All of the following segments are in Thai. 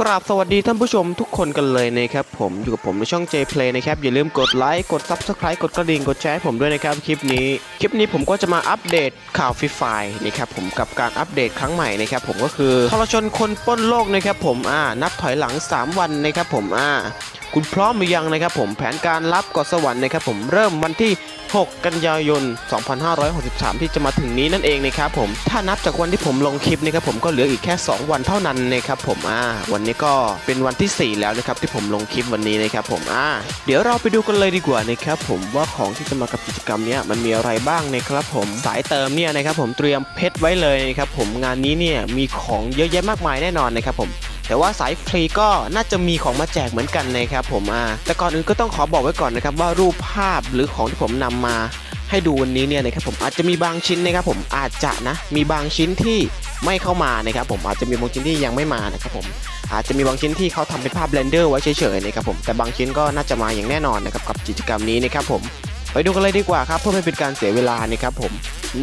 กราบสวัสดีท่านผู้ชมทุกคนกันเลยนะครับผมอยู่กับผมในช่อง JPlay นะครับอย่าลืมกดไลค์กด Subscribe กดกระดิ่งกดแชร์ให้ผมด้วยนะครับคลิปนี้คลิปนี้ผมก็จะมาอัปเดตข่าวฟรีไฟนะครับผมกับการอัปเดตครั้งใหม่นะครับผมก็คือทรชนคนป้นโลกนะครับผมอ่านับถอยหลัง 3 วันนะครับผมอ่าคุณพร้อมหรือยังนะครับผมแผนการรับกาะสวรรค์นะครับผมเริ่มวันที่ 6 กันยายน 2563 ที่จะมาถึงนี้นั่นเองนะครับผมถ้านับจากวันที่ผมลงคลิปนะครับผมก็เหลืออีกแค่ 2 วันเท่านั้นนะครับผมอ่าวันนี้ก็เป็นวันที่ 4 แล้วนะครับที่ผมลงคลิปวันนี้นะครับผมอ่าเดี๋ยวเราไปดูกันเลยดีกว่านะครับผมว่าของที่จะมากับกิจกรรมนี้มันมีอะไรบ้างนะครับผมสายเติมเนี่ยนะครับผมเตรียมเพชรไว้เลยนะครับผมงานนี้เนี่ยมีของเยอะแยะมากมายแน่นอนนะครับผม แต่ว่าสายฟรีก็น่าจะมีของมาแจกเหมือนกันนะครับผมอ่าแต่ก่อนอื่นก็ต้องขอบอกไว้ก่อนนะครับว่ารูปภาพหรือของที่ผมนำมาให้ดูวันนี้เนี่ยนะครับผมอาจจะมีบางชิ้นนะครับผมอาจจะนะมีบางชิ้นที่ไม่เข้ามานะครับผมอาจจะมีบางชิ้นที่ยังไม่มานะครับผมอาจจะมีบางชิ้นที่เขาทำเป็นภาพเบลนเดอร์ไว้เฉยๆนะครับผมแต่บางชิ้นก็น่าจะมาอย่างแน่นอนนะครับกับกิจกรรมนี้นะครับผมไปดูกันเลยดีกว่าครับเพื่อไม่เป็นการเสียเวลานะครับผม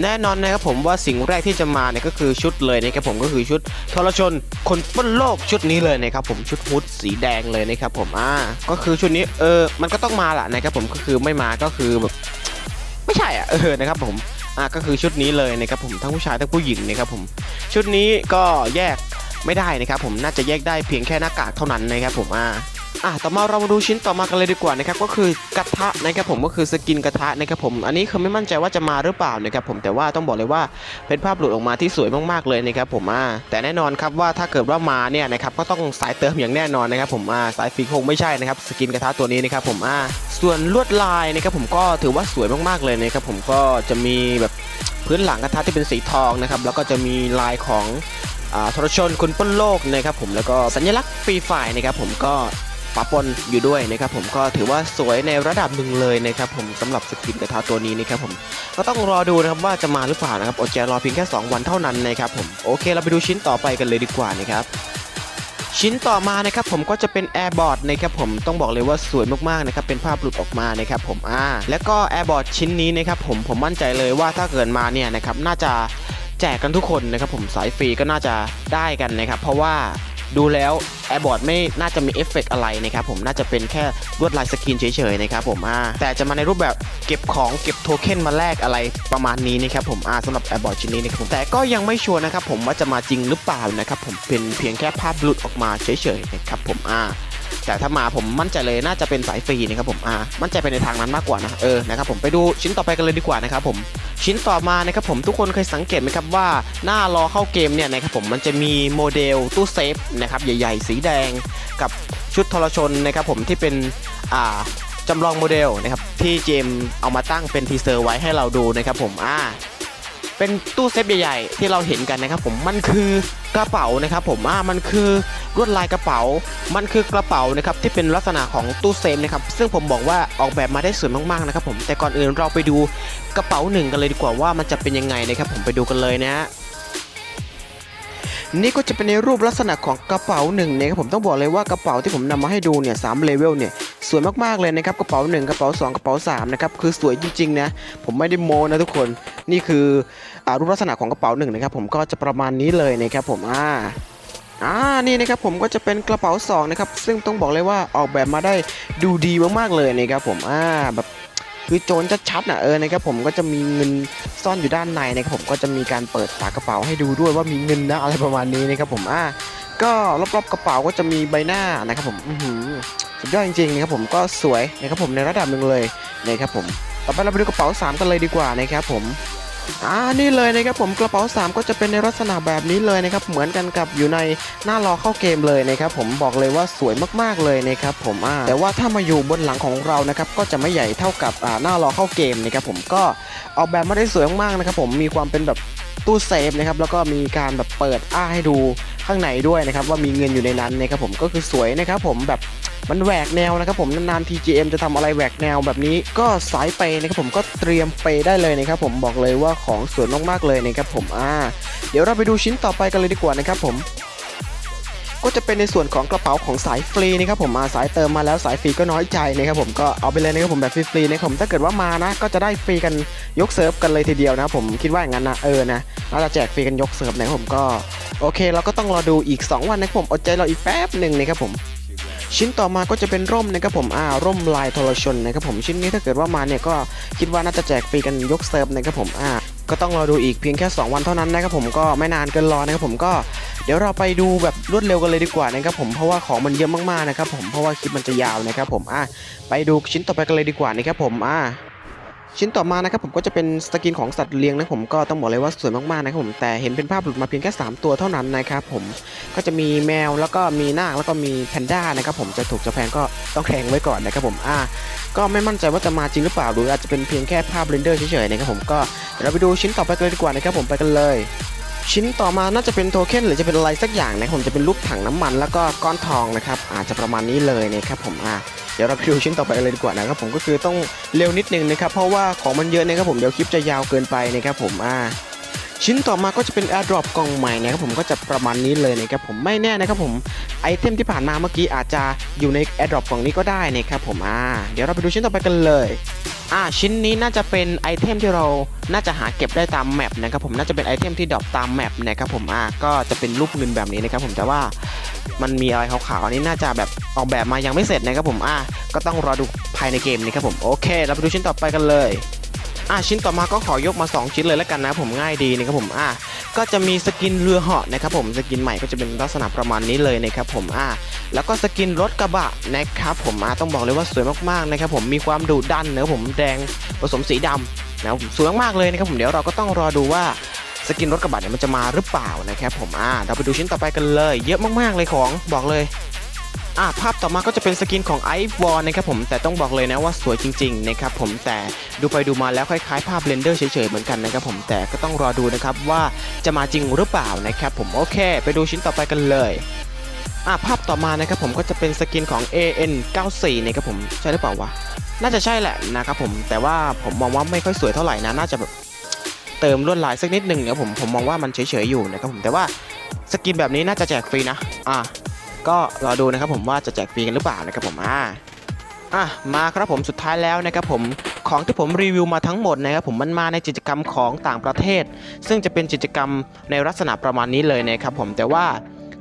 แน่นอนนะครับผมว่าสิ่งแรกที่จะมาเนี่ยก็คือชุดเลยนะครับผมก็คือชุดทรชนคนป้นโลกชุดนี้เลยนะครับผมชุดฮุดสีแดงเลยนะครับผมอ่าก็คือชุดนี้เออมันก็ต้องมาแหละนะครับผมก็คือไม่มาก็คือแบบไม่ใช่อะเออนะครับผมอะก็คือชุดนี้เลยนะครับผมทั้งผู้ชายทั้งผู้หญิงนะครับผมชุดนี้ก็แยกไม่ได้นะครับผมน่าจะแยกได้เพียงแค่หน้ากากเท่านั้นนะครับผมอ่า อะต่อมาเรามาดูชิ้นต่อมากันเลยดีกว่านะครับก็คือกระทะนะครับผมก็คือสกินกระทะนะครับผมอันนี้คือไม่มั่นใจว่าจะมาหรือเปล่านะครับผมแต่ว่าต้องบอกเลยว่าเป็นภาพหลุดออกมาที่สวยมากๆเลยนะครับผมอ่าแต่แน่นอนครับว่าถ้าเกิดว่ามาเนี่ยนะครับก็ต้องสายเติมอย่างแน่นอนนะครับผมอ่าสายฟรีคงไม่ใช่นะครับสกินกระทะตัวนี้นะครับผมอ่าส่วนลวดลายนะครับผมก็ถือว่าสวยมากๆเลยนะครับผมก็จะมีแบบพื้นหลังกระทะที่เป็นสีทองนะครับแล้วก็จะมีลายของอ่าทรชนคนป้นโลกนะครับผมแล้วก็สัญลักษณ์ฟรีไฟนะครับผมก็ ปะปนอยู่ด้วยนะครับผมก็ถือว่าสวยในระดับหนึ่งเลยนะครับผมสำหรับสกินกระทะตัวนี้นะครับผมก็ต้องรอดูนะครับว่าจะมาหรือเปล่านะครับอดใจรอเพียงแค่ 2 วันเท่านั้นนะครับผมโอเคเราไปดูชิ้นต่อไปกันเลยดีกว่านะครับชิ้นต่อมานะครับผมก็จะเป็นแอร์บอร์ดนะครับผมต้องบอกเลยว่าสวยมากๆนะครับเป็นภาพหลุดออกมานะครับผมอ่าแล้วก็แอร์บอร์ดชิ้นนี้นะครับผมผมมั่นใจเลยว่าถ้าเกิดมาเนี่ยนะครับน่าจะแจกกันทุกคนนะครับผมสายฟรีก็น่าจะได้กันนะครับเพราะว่า ดูแล้วแอร์บอร์ดไม่น่าจะมีเอฟเฟกต์อะไรนะครับผมน่าจะเป็นแค่ลวดลายสกรีนเฉยๆนะครับผมอ่าแต่จะมาในรูปแบบเก็บของเก็บโทเค็นมาแลกอะไรประมาณนี้นะครับผมอ่าสำหรับแอร์บอร์ดชิ้นนี้นะครับแต่ก็ยังไม่ชัวร์นะครับผมว่าจะมาจริงหรือเปล่านะครับผมเป็นเพียงแค่ภาพหลุดออกมาเฉยๆนะครับผมอ่าแต่ถ้ามาผมมั่นใจเลยน่าจะเป็นสายฟรีนะครับผมอ่ามั่นใจไปในทางนั้นมากกว่านะเออนะครับผมไปดูชิ้นต่อไปกันเลยดีกว่านะครับผม ชิ้นต่อมานะครับผมทุกคนเคยสังเกตไหมครับว่าหน้ารอเข้าเกมเนี่ยนะครับผมมันจะมีโมเดลตู้เซฟนะครับใหญ่ ๆ สีแดงกับชุดทรชนนะครับผมที่เป็นอ่าจำลองโมเดลนะครับที่เจมเอามาตั้งเป็นทีเซอร์ไว้ให้เราดูนะครับผมอ่า เป็นตู้เซฟใหญ่ๆที่เราเห็นกันนะครับผมมันคือกระเป๋านะครับผมอ่ามันคือลวดลายกระเป๋า มันคือกระเป๋านะครับที่เป็นลักษณะของตู้เซฟนะครับซึ่งผมบอกว่าออกแบบมาได้สวยมากๆนะครับผมแต่ก่อนอื่นเราไปดูกระเป๋าหนึ่งกันเลยดีกว่าว่ามันจะเป็นยังไงนะครับผมไปดูกันเลยนะฮะนี่ก็จะเป็นในรูปลักษณะของกระเป๋าหนึ่งนะครับผมต้องบอกเลยว่ากระเป๋าที่ผมนำมาให้ดูเนี่ยสามเลเวลเนี่ย สวยมากๆเลยนะครับกระเป๋าหนึ่งกระเป๋าสองกระเป๋าสามนะครับคือสวยจริงๆนะผมไม่ได้โมนะทุกคนนี่คืออรูปลักษณะของกระเป๋าหนึ่งนะครับผมก็จะประมาณนี้เลยนะครับผมอ่าอ่านี่นะครับผมก็จะเป็นกระเป๋าสองนะครับซึ่งต้องบอกเลยว่าออกแบบมาได้ดูดีมากๆเลยนะครับผมอ่าแบบคือโจรชัดๆนะเออนะครับผมก็จะมีเงินซ่อนอยู่ด้านในนะครับผมก็จะมีการเปิดฝากระเป๋าให้ดูด้วยว่ามีเงินนะอะไรประมาณนี้นะครับผมอ่าก็รอบๆกระเป๋าก็จะมีใบหน้านะครับผมอือหือ สุดยอดจริงๆนะครับผมก็สวยนะครับผมในระดับหนึ่งเลยนะครับผมต่อไปเราไปดูกระเป๋าสามกันเลยดีกว่านะครับผมอ่านี่เลยนะครับผมกระเป๋า 3 ก็จะเป็นในลักษณะแบบนี้เลยนะครับเหมือนกันกับอยู่ในหน้ารอเข้าเกมเลยนะครับผมบอกเลยว่าสวยมากๆเลยนะครับผมอ่าแต่ว่าถ้ามาอยู่บนหลังของเรานะครับก็จะไม่ใหญ่เท่ากับอ่าหน้ารอเข้าเกมนะครับผมก็ออกแบบมาได้สวยมากๆนะครับผมมีความเป็นแบบตู้เซฟนะครับแล้วก็มีการแบบเปิดอ้าให้ดูข้างในด้วยนะครับว่ามีเงินอยู่ในนั้นนะครับผมก็คือสวยนะครับผมแบบ มันแหวกแนวนะครับผมนานๆ TGM จะทำอะไรแหวกแนวแบบนี้ ก็สายเปนะครับผมก็เตรียมเปได้เลยนะครับผมบอกเลยว่าของสวยมากๆเลยนะครับผมอ่าเดี๋ยวเราไปดูชิ้นต่อไปกันเลยดีกว่านะครับผมก็จะเป็นในส่วนของกระเป๋าของสายฟรีนะครับผมมาสายเติมมาแล้วสายฟรีก็น้อยใจนะครับผมก็เอาไปเลยนะครับผมแบบฟรีๆนะครับผมถ้าเกิดว่ามานะ ก็จะได้ฟรีกันยกเซิร์ฟกันเลยทีเดียวนะผมคิดว่าอย่างนั้นนะเออนะน่าจะแจกฟรีกันยกเซิร์ฟนะครับผมก็โอเค เราก็ต้องรอดูอีก 2 วันนะครับผมอดใจรออีกแป๊บหนึ่งนะครับผม ชิ้นต่อมาก็จะเป็นร่มนะครับผมอ่าร่มลายทรชนนะครับผมชิ้นนี้ถ้าเกิดว่ามาเนี่ยก็คิดว่าน่าจะแจกฟรีกันยกเซิร์ฟนะครับผมอ่าก็ต้องรอดูอีกเพียงแค่ 2 วันเท่านั้นนะครับผมก็ไม่นานเกินรอนะครับผมก็เดี๋ยวเราไปดูแบบรวดเร็วกันเลยดีกว่านะครับผมเพราะว่าของมันเยอะมากๆนะครับผมเพราะว่าคลิปมันจะยาวนะครับผมอะไปดูชิ้นต่อไปกันเลยดีกว่านะครับผมอ่า ชิ้นต่อมานะครับผมก็จะเป็นสกินของสัตว์เลี้ยงนะผมก็ต้องบอกเลยว่าสวยมากๆนะครับผมแต่เห็นเป็นภาพหลุดมาเพียงแค่ 3 ตัวเท่านั้นนะครับผมก็จะมีแมวแล้วก็มีนาคแล้วก็มีแพนด้านะครับผมจะถูกจะแพงก็ต้องแข่งไว้ก่อนนะครับผมอ่าก็ไม่มั่นใจว่าจะมาจริงหรือเปล่าหรืออาจจะเป็นเพียงแค่ภาพเรนเดอร์เฉยๆนะครับผมก็เดี๋ยวเราไปดูชิ้นต่อไปกันเลยดีกว่านะครับผมไปกันเลย ชิ้นต่อมาน่าจะเป็นโทเค็นหรือจะเป็นอะไรสักอย่างนะผมจะเป็นรูปถังน้ำมันแล้วก็ก้อนทองนะครับอาจจะประมาณนี้เลยนะครับผมอ่าเดี๋ยวเราไปดูชิ้นต่อไปเลยดีกว่านะครับผมก็คือต้องเร็วนิดนึงนะครับเพราะว่าของมันเยอะนะครับผมเดี๋ยวคลิปจะยาวเกินไปนะครับผมอ่าชิ้นต่อมาก็จะเป็น AirDrop กล่องใหม่นะครับผมก็จะประมาณนี้เลยนะครับผมไม่แน่นะครับผมไอเทมที่ผ่านมาเมื่อกี้อาจจะอยู่ใน AirDrop กล่องนี้ก็ได้นะครับผมอ่าเดี๋ยวเราไปดูชิ้นต่อไปกันเลย อ่าชิ้นนี้น่าจะเป็นไอเทมที่เราน่าจะหาเก็บได้ตามแมปนะครับผมน่าจะเป็นไอเทมที่ดรอปตามแมปนะครับผมอ่าก็จะเป็นรูปเงินแบบนี้นะครับผมแต่ว่ามันมีอะไรขาวๆอันนี้น่าจะแบบออกแบบมายังไม่เสร็จนะครับผมอ่าก็ต้องรอดูภายในเกมนี้ครับผมโอเค เราไปดูชิ้นต่อไปกันเลยอ่าชิ้นต่อมาก็ขอยกมา 2 ชิ้นเลยแล้วกันนะผมง่ายดีนะครับผมอ่า ก็จะมีสกินเรือเหาะนะครับผมสกินใหม่ก็จะเป็นลักษณะประมาณนี้เลยนะครับผมอ่าแล้วก็สกินรถกระบะนะครับผมอ่าต้องบอกเลยว่าสวยมากๆนะครับผมมีความดุดันเนื้อผมแดงผสมสีดำนะครับผมสวยมากๆเลยนะครับผมเดี๋ยวเราก็ต้องรอดูว่าสกินรถกระบะเนี่ยมันจะมาหรือเปล่านะครับผมอ่าเราไปดูชิ้นต่อไปกันเลย เยอะมากๆเลยของบอกเลย อ่าภาพต่อมาก็จะเป็นสกินของไอฟ์วอลนะครับผมแต่ต้องบอกเลยนะว่าสวยจริงๆนะครับผมแต่ดูไปดูมาแล้วคล้ายๆ ภาพเรนเดอร์เฉยๆเหมือนกันนะครับผมแต่ก็ต้องรอดูนะครับว่าจะมาจริงหรือเปล่านะครับผมโอเค ไปดูชิ้นต่อไปกันเลยอ่าภาพต่อมานะครับผมก็จะเป็นสกินของ AN94 นะครับผมใช่หรือเปล่าวะน่าจะใช่แหละนะครับผมแต่ว่าผมมองว่าไม่ค่อยสวยเท่าไหร่นะน่าจะแบบเติมลวดลายสักนิดหนึ่งเนี่ยผมผมมองว่ามันเฉยๆอยู่นะครับผมแต่ว่าสกินแบบนี้น่าจะแจกฟรีนะอะ ก็รอดูนะครับผมว่าจะแจกฟรีกันหรือเปล่านะครับผมอ่าอะมาครับผมสุดท้ายแล้วนะครับผมของที่ผมรีวิวมาทั้งหมดนะครับผมมันมาในกิจกรรมของต่างประเทศ ซึ่งจะเป็นกิจกรรมในลักษณะประมาณนี้เลยนะครับผมแต่ว่า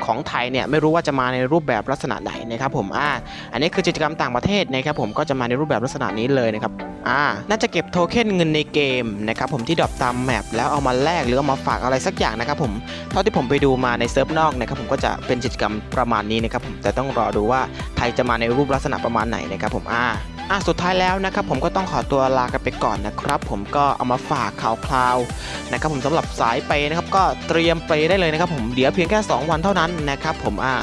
ของไทยเนี่ยไม่รู้ว่าจะมาในรูปแบบลักษณะไหนนะครับผมอ่าอันนี้คือกิจกรรมต่างประเทศนะครับผมก็จะมาในรูปแบบลักษณะนี้เลยนะครับอ่าน่าจะเก็บโทเค็นเงินในเกมนะครับผมที่ดรอปตามแมปแล้วเอามาแลกหรือเอามาฝากอะไรสักอย่างนะครับผมเท่าที่ผมไปดูมาในเซิร์ฟนอกนะครับผมก็จะเป็นกิจกรรมประมาณนี้นะครับผมแต่ต้องรอดูว่าไทยจะมาในรูปลักษณะประมาณไหนนะครับผมอ่า อะสุดท้ายแล้วนะครับผมก็ต้องขอตัวลากันไปก่อนนะครับ ผมก็เอามาฝากข่าวคราวนะครับผมสำหรับสายเปนะครับก็เตรียมเปได้เลยนะครับ ผมเดี๋ยวเพียงแค่ 2 วันเท่านั้นนะครับผมอ่า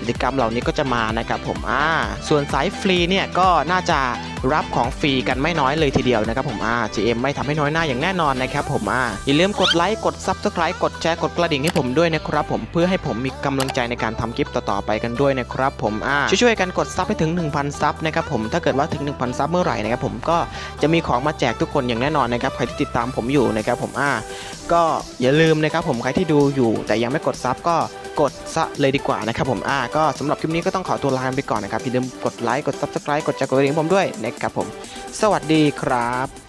กิจกรรมเหล่านี้ก็จะมานะครับผมอ่าส่วนสายฟรีเนี่ยก็น่าจะรับของฟรีกันไม่น้อยเลยทีเดียวนะครับผมอ่า GM ไม่ทำให้น้อยหน้าอย่างแน่นอนนะครับผมอ่าอย่าลืมกดไลค์กด Subscribe กดแชร์กดกระดิ่งให้ผมด้วยนะครับผมเพื่อให้ผมมีกำลังใจในการทำคลิปต่อๆไปกันด้วยนะครับผมอ่าช่วยๆกันกดซับให้ถึง 1,000 ซับนะครับผมถ้าเกิดว่าถึง1,000 ซับเมื่อไหร่นะครับผมก็จะมีของมาแจกทุกคนอย่างแน่นอนนะครับใครที่ติดตามผมอยู่นะครับผมอ่าก็อย่าลืมนะครับผมใครที่ดูอยู่ แต่ยังไม่กดซับก็กดซะเลยดีกว่านะครับผมอ่าก็สำหรับคลิปนี้ก็ต้องขอตัวลาไปก่อนนะครับอย่าลืมกดไลค์กดซับสไคร b e กดแชร์กดกระดิ่งผมด้วยนะครับผม สวัสดีครับ